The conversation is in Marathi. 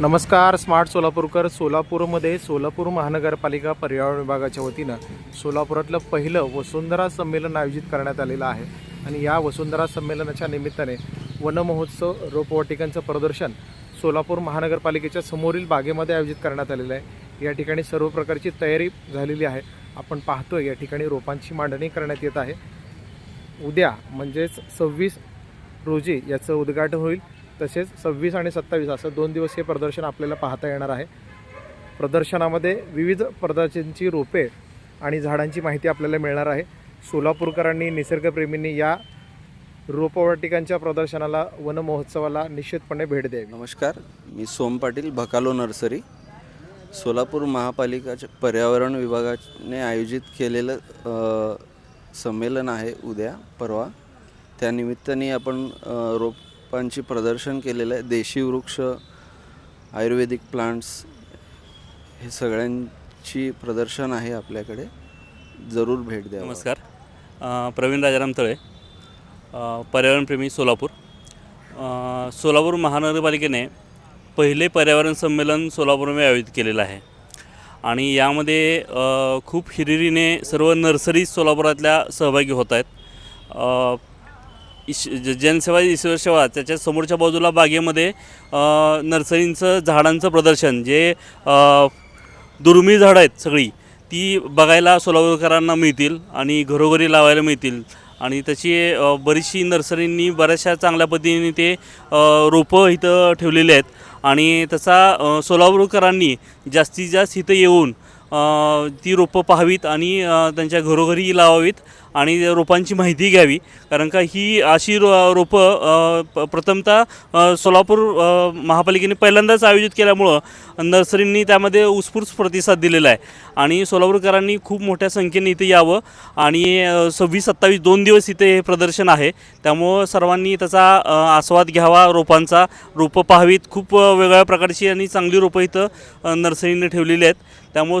नमस्कार स्मार्ट सोलापूरकर. सोलापूरमध्ये सोलापूर महानगरपालिका पर्यावरण विभागाच्या वतीनं सोलापुरातलं पहिलं वसुंधरा संमेलन आयोजित करण्यात आलेलं आहे. आणि या वसुंधरा संमेलनाच्या निमित्ताने वनमहोत्सव रोपवाटिकांचं प्रदर्शन सोलापूर महानगरपालिकेच्या समोरील बागेमध्ये आयोजित करण्यात आलेलं आहे. या ठिकाणी सर्व प्रकारची तयारी झालेली आहे. आपण पाहतोय या ठिकाणी रोपांची मांडणी करण्यात येत आहे. उद्या म्हणजेच सव्वीस रोजी याचं उद्घाटन होईल. तसेच सव्वीस आणि सत्तावीस असं दोन दिवस हे प्रदर्शन आपल्याला पाहता येणार आहे. प्रदर्शनामध्ये विविध प्रदर्शनची रोपे आणि झाडांची माहिती आपल्याला मिळणार आहे. सोलापूरकरांनी निसर्गप्रेमींनी या रोपवाटिकांच्या प्रदर्शनाला वन महोत्सवाला निश्चितपणे भेट द्यावी. नमस्कार. मी सोम पाटील भकालो नर्सरी. सोलापूर महापालिकाच्या पर्यावरण विभागाने आयोजित केलेलं संमेलन आहे उद्या परवा. त्यानिमित्ताने आपण रोप रोपांची प्रदर्शन केलेलं आहे. देशी वृक्ष आयुर्वेदिक प्लांट्स हे सगळ्यांची प्रदर्शन आहे आपल्याकडे. जरूर भेट द्या नमस्कार. अ, प्रवीण राजाराम तळे अ, पर्यावरणप्रेमी सोलापूर. अ, सोलापूर महानगरपालिकेने पहिले पर्यावरण संमेलन सोलापूरमध्ये आयोजित केलेलं आहे. आणि यामध्ये अ, खूप हिरिरीने सर्व नर्सरीज सोलापुरातल्या सहभागी होत आहेत. अ, इश ज- जनसेवा ईश्वर सेवा त्याच्या समोरच्या बाजूला बागेमध्ये नर्सरींचं झाडांचं प्रदर्शन जे दुर्मिळ झाडं आहेत सगळी ती बघायला सोलापूरकरांना मिळतील आणि घरोघरी लावायला मिळतील. आणि त्याची बरीचशी नर्सरींनी बऱ्याचशा चांगल्या पद्धतीने ते रोपं इथं ठेवलेली आहेत. आणि त्याचा सोलापूरकरांनी जास्तीत जास्त इथं येऊन ती रोपं पाहावीत आणि त्यांच्या घरोघरी लावावीत आणि रोपांची माहिती घ्यावी. कारण का ही अशी रो रोपं प- प्रथमतः सोलापूर महापालिकेने पहिल्यांदाच आयोजित केल्यामुळं नर्सरींनी त्यामध्ये उत्स्फूर्त प्रतिसाद दिलेला आहे. आणि सोलापूरकरांनी खूप मोठ्या संख्येने इथे यावं आणि सव्वीस सत्तावीस दोन दिवस इथे हे प्रदर्शन आहे. त्यामुळं सर्वांनी त्याचा आस्वाद घ्यावा रोपांचा. रोपं पाहावीत खूप वेगळ्या प्रकारची आणि चांगली रोपं इथं नर्सरीने ठेवलेली आहेत. त्यामुळं